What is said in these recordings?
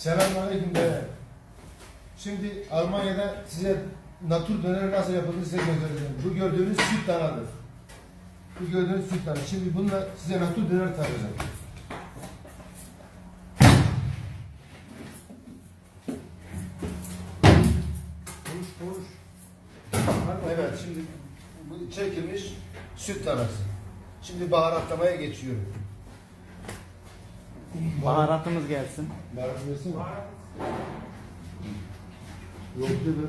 Selamünaleyküm beyler. Şimdi Almanya'da size natur döner nasıl yapıldığını size göstereceğim. Bu gördüğünüz süt danadır. Bu gördüğünüz süt dana. Şimdi bununla size natur döner tarayacağım. Konuş konuş. Evet şimdi bu çekilmiş süt tanesi. Şimdi baharatlamaya geçiyorum. Baharatımız gelsin. Baharat versin mi? Yok dedi.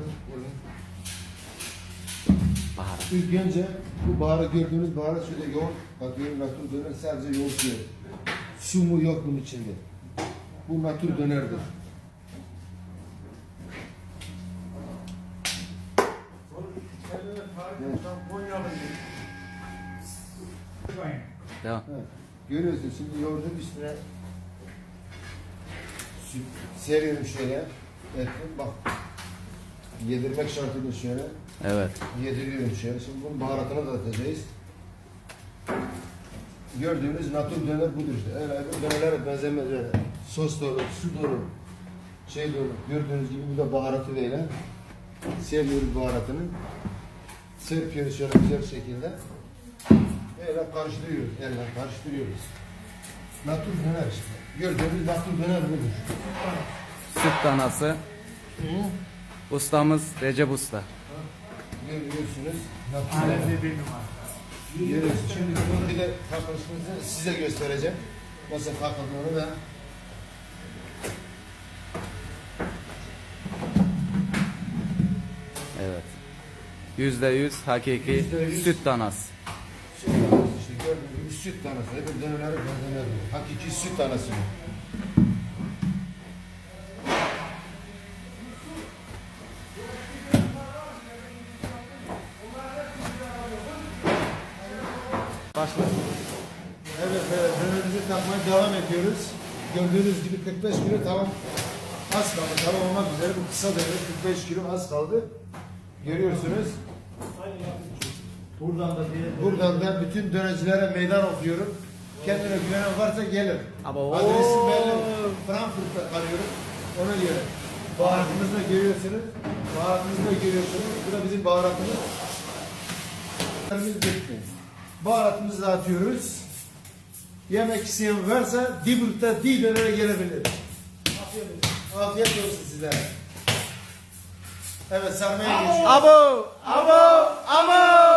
Baharat. İlk önce bu baharat gördüğünüz baharat şöyle yoğurt. Bakıyorum natur döner sadece yoğurt yiyor. Su mu yok bunun içinde. Bu natur dönerdir. Devam. Evet. Görüyorsun şimdi yoğurdun üstüne seriyorum şöyle. Ettim bak. Yedirmek şartıyla şöyle. Evet. Yediriyorum şöyle. Şimdi bunun baharatını da atacağız. Gördüğünüz natur döner budur işte. Öyle dönerlere benzemez öyle. Sos dolu, su dolu, şey dolu. Gördüğünüz gibi bu da baharatı böyle. Seviyoruz baharatını. Serpiyoruz şöyle güzel şekilde. Böyle karıştırıyoruz. Elle karıştırıyoruz. Natur döner işte. Gördüğünüz natur döner budur. Süt danası. Hı? Ustamız Recep Usta. Görüyorsunuz. Natur döner. Görüyorsunuz. Şimdi bunun bir de takılışını size göstereceğim. Nasıl takıldığını da. Evet. Yüzde yüz hakiki Yüzde yüz. süt danası. Süt tanesi. Hep dönerleri benzemez. Hakiki süt tanesi bu. Başla. Evet, evet. Dönerimizi takmaya devam ediyoruz. Gördüğünüz gibi 45 kilo tamam az kaldı. Tamam olmak üzere bu kısa döner 45 kilo az kaldı. Görüyorsunuz. Buradan da diye Buradan da bütün dönercilere meydan okuyorum. Kendine güvenen varsa gelir. Abo. Adresim belli. Frankfurt'ta kalıyorum. Ona göre. Baharatımızı da görüyorsunuz. Baharatımızı da görüyorsunuz. Bu da bizim baharatımız. Baharatımız bitti. Baharatımızı da atıyoruz. Yemek isteyen varsa Dibrut'ta Didöner'e gelebilir. Afiyet olsun sizlere. Evet sarmaya geçiyoruz. Abo! Abo! Abo!